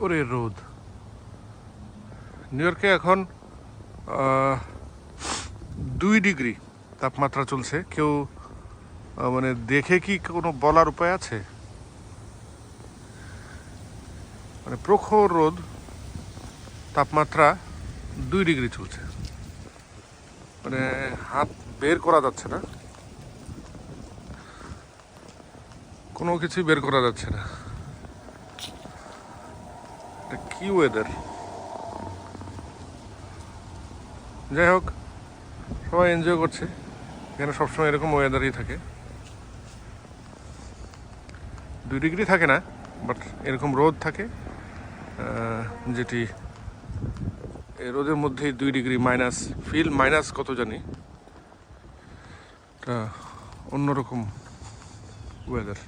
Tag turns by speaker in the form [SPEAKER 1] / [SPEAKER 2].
[SPEAKER 1] ওরে রোদ। নিউ ইয়র্কে এখন দুই ডিগ্রি তাপমাত্রা চলছে। কেউ মানে দেখে কি কোনো বলার উপায় আছে? মানে প্রখর রোদ, তাপমাত্রা দুই ডিগ্রি চলছে। মানে হাত বের করা যাচ্ছে না। কোনো কিছুই বের করা যাচ্ছে না। এটা কি ওয়েদার যাই হোক, সবাই এনজয় করছে। এখানে সবসময় এরকম ওয়েদারই থাকে। দুই ডিগ্রি থাকে না বাট এরকম রোদ থাকে যেটি এই রোদের মধ্যেই দুই ডিগ্রি মাইনাস ফিল মাইনাস কত জানি। অন্যরকম ওয়েদার